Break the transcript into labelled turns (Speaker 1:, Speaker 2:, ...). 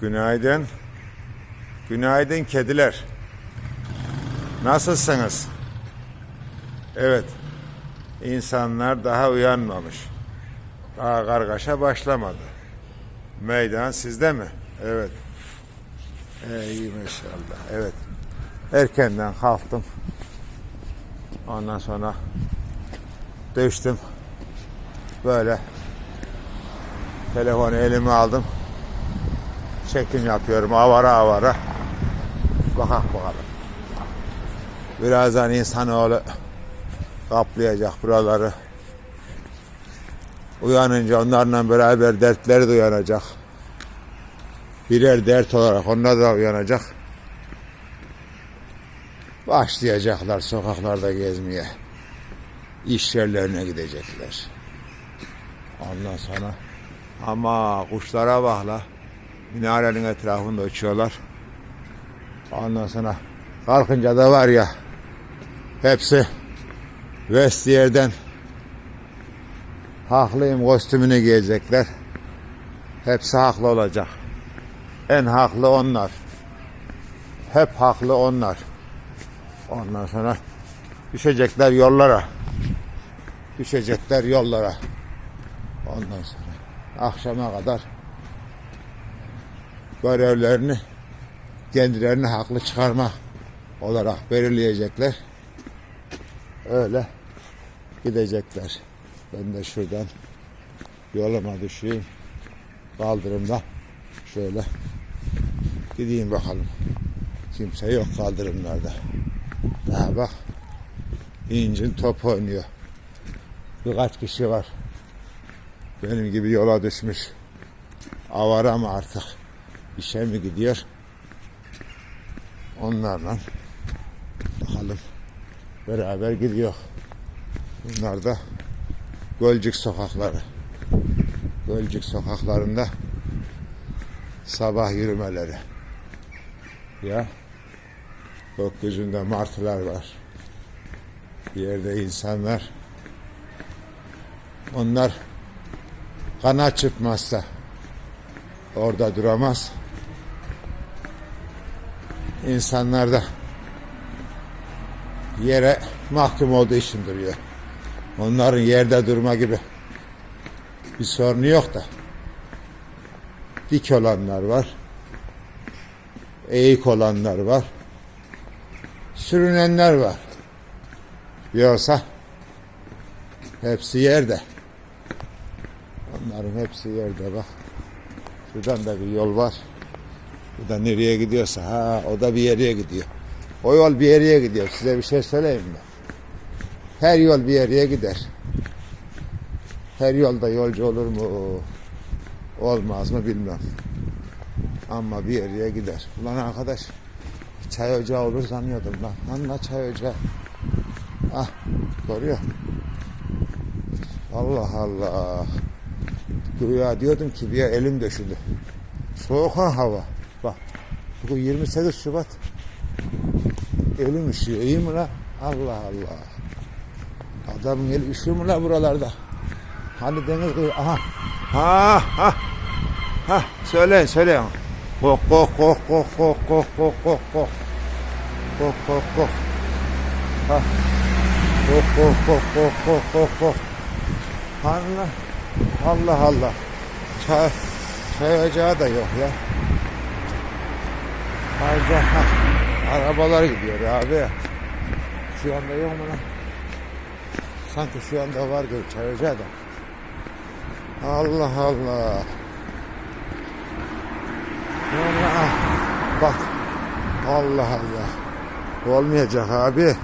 Speaker 1: Günaydın. Günaydın kediler. Nasılsınız? Evet. İnsanlar daha uyanmamış. Daha kargaşa başlamadı. Meydan sizde mi? Evet. Ee, iyi maşallah. Evet. Erkenden kalktım. Ondan sonra düştüm. Böyle telefonu elime aldım. Çekim yapıyorum avara avara. Bakak bakalım. Birazdan insanoğlu kaplayacak buraları. Uyanınca onlarla beraber dertleri de uyanacak. Birer dert olarak onlar da uyanacak. Başlayacaklar sokaklarda gezmeye. İş yerlerine gidecekler. Ondan sonra ama kuşlara bak la. Minarenin etrafında uçuyorlar. Ondan sonra kalkınca da var ya hepsi Vestiyer'den haklıyım kostümünü giyecekler. Hepsi haklı olacak. En haklı onlar. Hep haklı onlar. Ondan sonra düşecekler yollara. Düşecekler yollara. Ondan sonra akşama kadar görevlerini kendilerini haklı çıkarma olarak belirleyecekler. Öyle gidecekler. Ben de şuradan yoluma düşeyim. Kaldırımda şöyle gideyim bakalım. Kimse yok kaldırımlarda. Daha bak incin top oynuyor. Birkaç kişi var. Benim gibi yola düşmüş. Avara mı artık? İşe mi gidiyor? Onlarla bakalım beraber gidiyor. Bunlar da Gölcük sokakları. Gölcük sokaklarında sabah yürümeleri. Ya gökyüzünde martılar var. Bir yerde insanlar onlar kanat çırpmazsa orada duramaz. İnsanlar da yere mahkum olduğu için duruyor. Onların yerde durma gibi bir sorunu yok da. Dik olanlar var. Eğik olanlar var. Sürünenler var. Yoksa hepsi yerde. Onların hepsi yerde bak. Şuradan da bir yol var. Bu da nereye gidiyorsa ha o da bir yere gidiyor. O yol bir yere gidiyor. Size bir şey söyleyeyim mi? Her yol bir yere gider. Her yolda yolcu olur mu? Olmaz mı bilmem. Ama bir yere gider. Ulan arkadaş çay ocağı olur sanıyordum lan. Anla çay ocağı. Ah görüyor. Allah Allah. Güya diyordum ki bir elim döşüdü. Soğuk ha hava. Bak. Bugün 28 Şubat. Elim üşüyor. İyi mi la? Allah Allah. Adamın eli üşüyor mu la buralarda? Hani deniz kıyı. Aha. Ha ha. Ha söyleyin söyleyin. Kok kok kok kok kok kok kok kok kok. Kok kok kok. Ha. Kok kok kok kok kok kok kok. Allah. Allah Allah. Çay, çay da yok ya. Ha. Arabalar gidiyor abi. Şu anda yok mu lan? Sanki şu anda var gibi ocağı da. Allah Allah. Allah. Bak. Allah Allah. Olmayacak abi.